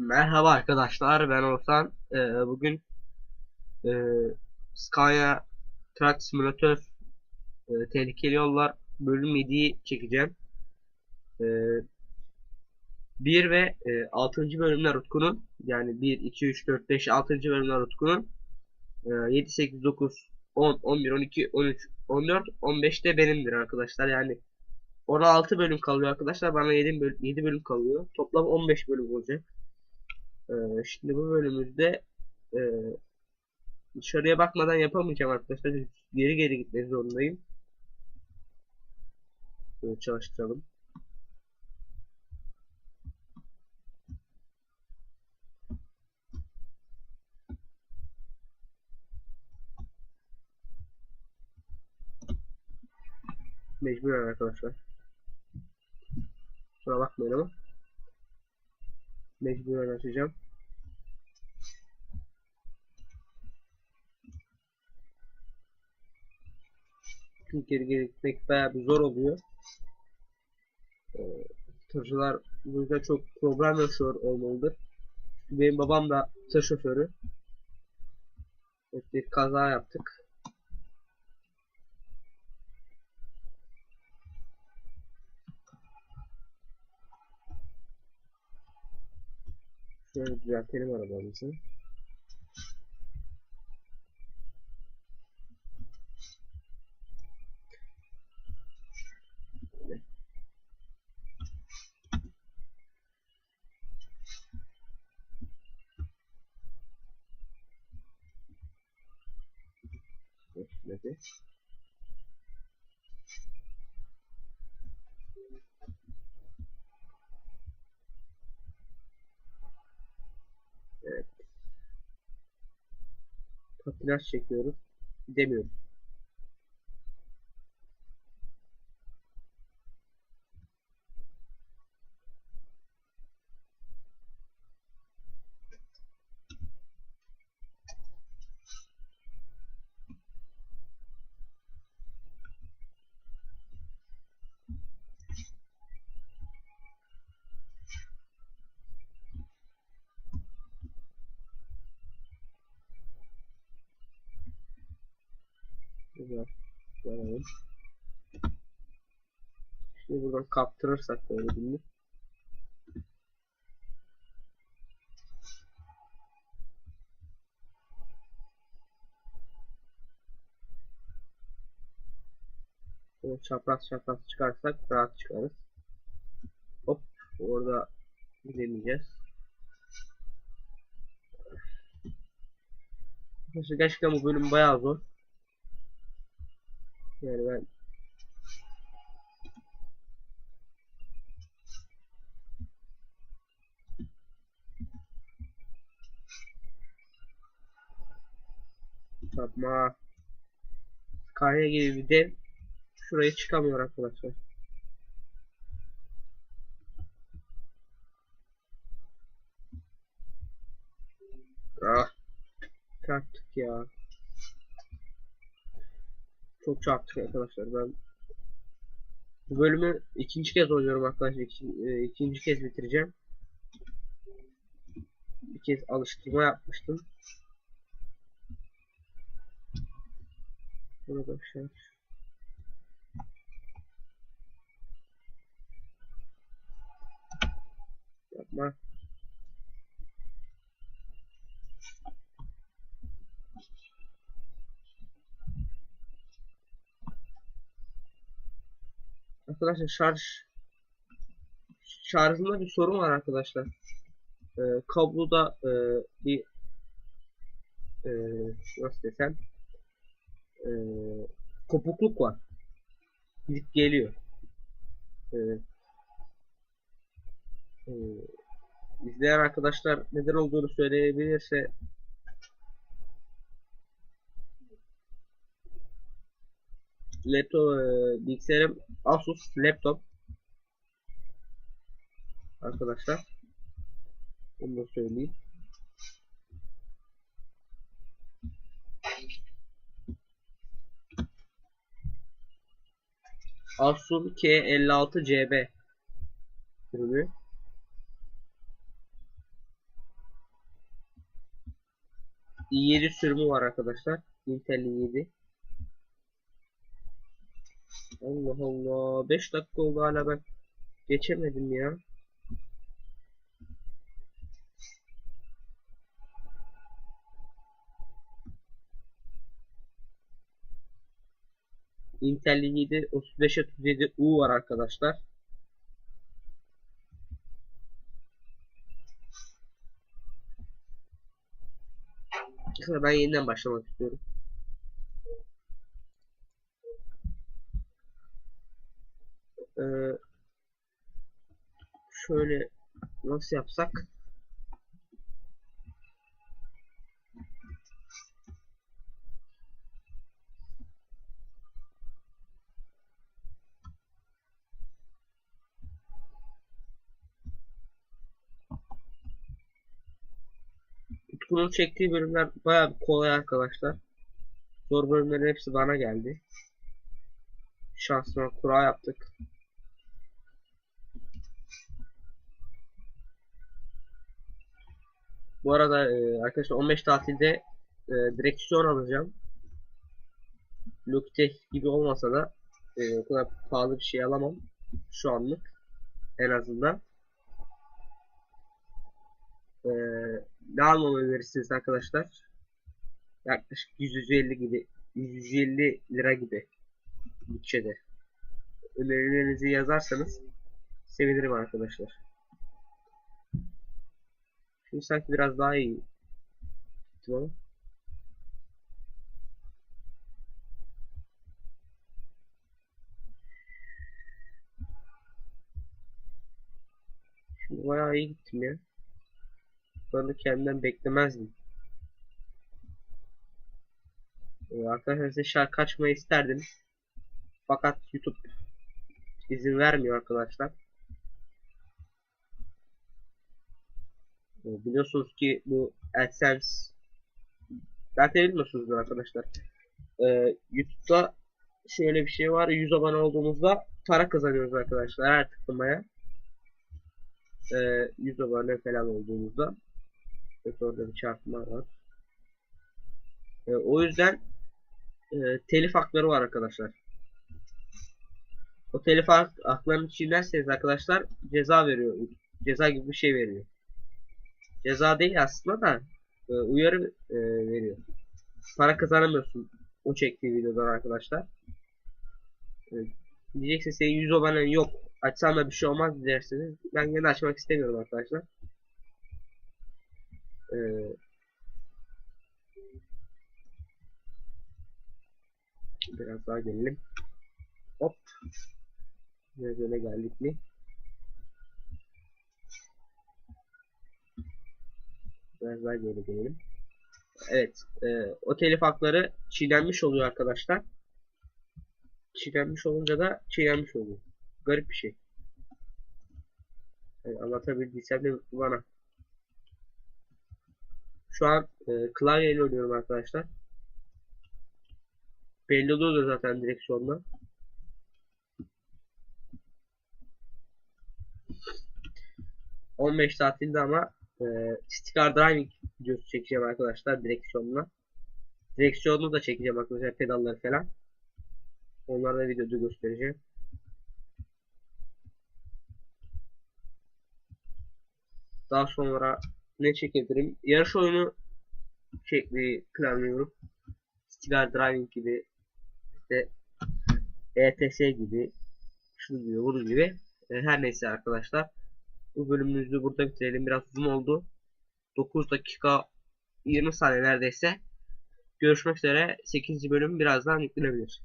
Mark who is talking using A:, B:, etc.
A: Merhaba arkadaşlar ben Oğuzhan Ee, bugün e, Scania Truck Simulator e, Tehlikeli Yollar bölüm 7'yi çekeceğim e, 1 ve e, 6. bölümler Utku'nun yani 1, 2, 3, 4, 5, 6. bölümler Utku'nun e, 7, 8, 9, 10, 11, 12, 13, 14, 15 de benimdir arkadaşlar yani 16 bölüm kalıyor arkadaşlar bana 7 bölüm, 7 bölüm kalıyor toplam 15 bölüm olacak ee, şimdi bu bölümümüzde e, dışarıya bakmadan yapamayacağım arkadaşlar. Geri geri gitmek zorundayım. Böyle çalıştıralım. Mecburen arkadaşlar. Kusura bakmayın ama. Mecburen açacağım. Çünkü geri gitmek bayağı bir zor oluyor. Ee, tırcılar bu yüzden çok problem yaşıyor olmalıdır. Benim babam da tır şoförü. Evet, bir kaza yaptık. Şöyle düzeltelim arabamızı. Evet. Patinaj çekiyoruz. Demiyorum. Güzel. Görelim. Şimdi buradan kaptırırsak böyle birini. Böyle çapraz çapraz çıkarsak rahat çıkarız. Hop orada gidemeyeceğiz. Gerçekten bu bölüm bayağı zor. Yani ben Yapma. Kaya gibi bir dev şuraya çıkamıyor arkadaşlar. Ah. Çarptık ya. Çok çarptık arkadaşlar. Ben bu bölümü ikinci kez oynuyorum arkadaşlar. İki, e, ikinci kez bitireceğim. Bir kez alıştırma yapmıştım. Burada şey. Yapma. Arkadaşlar şarj şarjında bir sorun var arkadaşlar. Ee, kabloda e, bir e, nasıl desem e, kopukluk var. Gidip geliyor. E, e, izleyen arkadaşlar neden olduğunu söyleyebilirse laptop e, bilgisayarım Asus laptop arkadaşlar onu da söyleyeyim Asus K56 CB ürünü i7 sürümü var arkadaşlar. Intel i7. Allah Allah. 5 dakika oldu hala ben geçemedim ya. Intel i7 3537U var arkadaşlar. Ben yeniden başlamak istiyorum. Ee, şöyle nasıl yapsak? Utku'nun çektiği bölümler bayağı kolay arkadaşlar. Zor bölümlerin hepsi bana geldi. Şansıma kura yaptık. Bu arada e, arkadaşlar 15 tatilde e, direksiyon alacağım. Logitech gibi olmasa da e, o kadar pahalı bir şey alamam şu anlık en azından. E, ne almamı önerirsiniz arkadaşlar? Yaklaşık 150 gibi 150 lira gibi bütçede. Önerilerinizi yazarsanız sevinirim arkadaşlar. Şimdi sanki biraz daha iyi. Tamam. Şimdi bayağı iyi gittim ya. De kendimden beklemezdim. Ee, arkadaşlar size şarkı açmayı isterdim. Fakat YouTube izin vermiyor arkadaşlar. Biliyorsunuz ki bu AdSense belki de bilmiyorsunuzdur arkadaşlar. Ee, YouTube'da şöyle bir şey var. 100 abone olduğumuzda para kazanıyoruz arkadaşlar her tıklamaya. Ee, 100 abone falan olduğumuzda. Evet orada bir çarpma var. Ee, o yüzden e, telif hakları var arkadaşlar. O telif hak, haklarını çiğnerseniz arkadaşlar ceza veriyor. Ceza gibi bir şey veriyor. Ceza değil aslında da e, uyarı e, veriyor. Para kazanamıyorsun o çektiği videodan arkadaşlar. E, diyeceksin senin 100 abonen yok. Açsam da bir şey olmaz dersiniz. Ben yine açmak istemiyorum arkadaşlar. Ee, biraz daha gelelim. Hop. Biraz öne geldik mi? Biraz daha geri gelelim. Evet. E, o telif hakları çiğnenmiş oluyor arkadaşlar. Çiğnenmiş olunca da çiğnenmiş oluyor. Garip bir şey. Yani anlatabildiysem de mutlu bana. Şu an e, klavyeyle oynuyorum arkadaşlar. Belli oluyor zaten direksiyonda. ...15 tatilde ama e, sticker driving videosu çekeceğim arkadaşlar direksiyonla. Direksiyonunu da çekeceğim arkadaşlar pedalları falan. Onları da videoda göstereceğim. Daha sonra ne çekebilirim? Yarış oyunu çekmeyi planlıyorum. Sticker Driving gibi işte ETS gibi şu gibi bunu gibi e, her neyse arkadaşlar bu bölümümüzü burada bitirelim. Biraz uzun oldu. 9 dakika 20 saniye neredeyse. Görüşmek üzere. 8. bölüm birazdan yüklenebilir